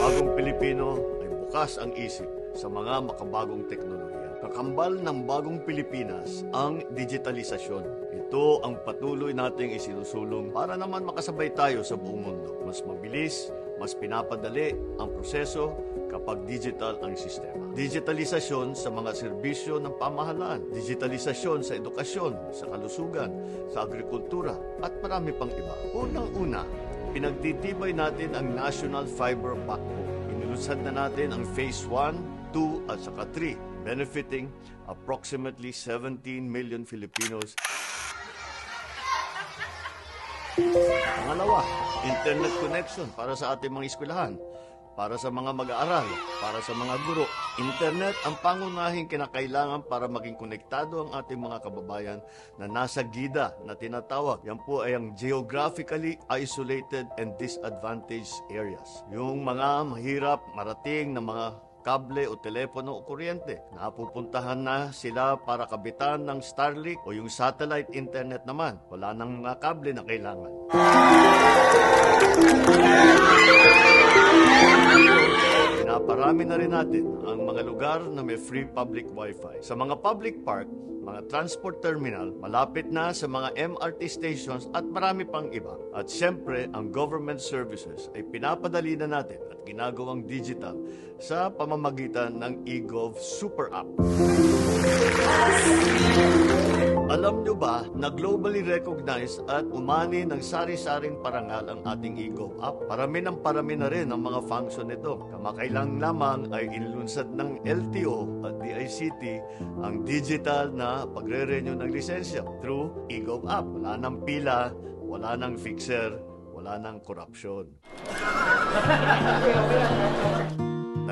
Bagong Pilipino ay bukas ang isip sa mga makabagong teknolohiya. Kakambal ng bagong Pilipinas ang digitalisasyon. Ito ang patuloy nating isinusulong para naman makasabay tayo sa buong mundo. Mas mabilis, mas pinapadali ang proseso kapag digital ang sistema. Digitalisasyon sa mga serbisyo ng pamahalaan, digitalisasyon sa edukasyon, sa kalusugan, sa agrikultura, at marami pang iba. Unang-una, pinagtitibay natin ang National Fiber Backbone. Inilusad na natin ang Phase 1, 2 at saka 3, benefiting approximately 17 million Filipinos Pangalawa, internet connection para sa ating mga eskwelahan, para sa mga mag-aaral, para sa mga guro. Internet ang pangunahing kinakailangan para maging konektado ang ating mga kababayan na nasa gida na tinatawag. Yan po ay ang geographically isolated and disadvantaged areas. Yung mga mahirap marating na mga kable o telepono o kuryente. Napupuntahan na sila para kabitan ng Starlink o yung satellite internet naman. Wala nang mga kable na kailangan. Pinaparami na rin natin ang mga lugar na may free public wifi. Sa mga public park, mga transport terminal, malapit na sa mga MRT stations at marami pang iba. At siyempre, ang government services ay pinapadali na natin at ginagawang digital sa pamamagitan ng eGov Super App. Alam nyo ba na globally recognized at umani ng sari-saring parangal ang ating eGov app? Parami ng parami na rin ang mga function nito. Kamakailang lamang ay inlunsad ng LTO at DICT ang digital na pagre-renew ng lisensya through eGov app. Wala nang pila, wala nang fixer, wala nang korupsyon.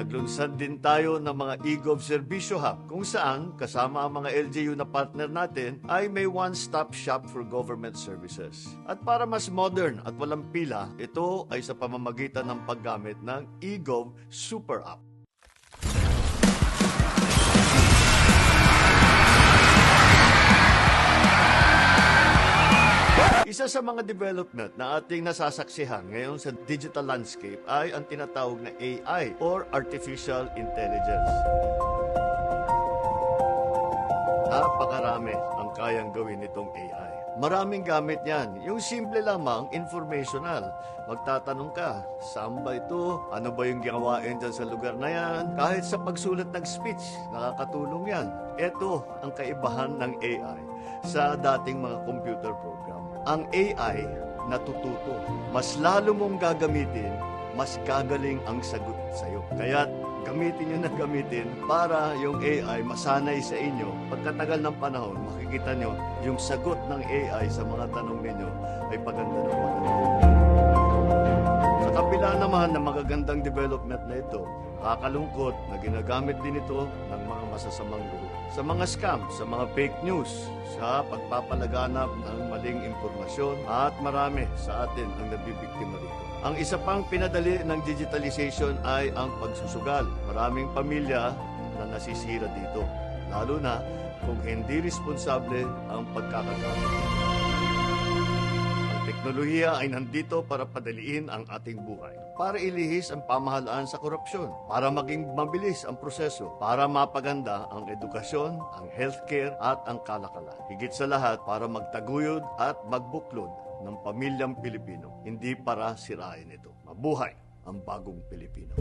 Naglunsad din tayo ng mga eGov Servicio Hub kung saan kasama ang mga LGU na partner natin ay may one-stop shop for government services. At para mas modern at walang pila, ito ay sa pamamagitan ng paggamit ng eGov Super App. Isa sa mga development na ating nasasaksihan ngayon sa digital landscape ay ang tinatawag na AI or Artificial Intelligence. Napakarami ang kayang gawin nitong AI. Maraming gamit niyan. Yung simple lamang, informational. Magtatanong ka, saan ba ito? Ano ba yung gawain dyan sa lugar na yan? Kahit sa pagsulat ng speech, nakakatulong yan. Ito ang kaibahan ng AI sa dating mga computer program. Ang AI natututo. Mas lalo mong gagamitin, mas gagaling ang sagot sa'yo. Kaya gamitin nyo na gamitin para yung AI masanay sa inyo. Pagkatagal ng panahon, makikita nyo yung sagot ng AI sa mga tanong ninyo ay paganda na paganda. Sa kabila naman ng magagandang development na ito, kakalungkot na ginagamit din ito ng mga masasamang loob. Sa mga scam, sa mga fake news, sa pagpapalaganap ng maling impormasyon at marami sa atin ang nabibiktima dito. Ang isa pang pinadali ng digitalization ay ang pagsusugal. Maraming pamilya na nasisira dito, lalo na kung hindi responsable ang pagkakagamit. Teknolohiya ay nandito para padaliin ang ating buhay, para ilihis ang pamahalaan sa korupsyon, para maging mabilis ang proseso, para mapaganda ang edukasyon, ang healthcare at ang kalakalan. Higit sa lahat, para magtaguyod at magbuklod ng pamilyang Pilipino, hindi para sirain ito. Mabuhay ang bagong Pilipino.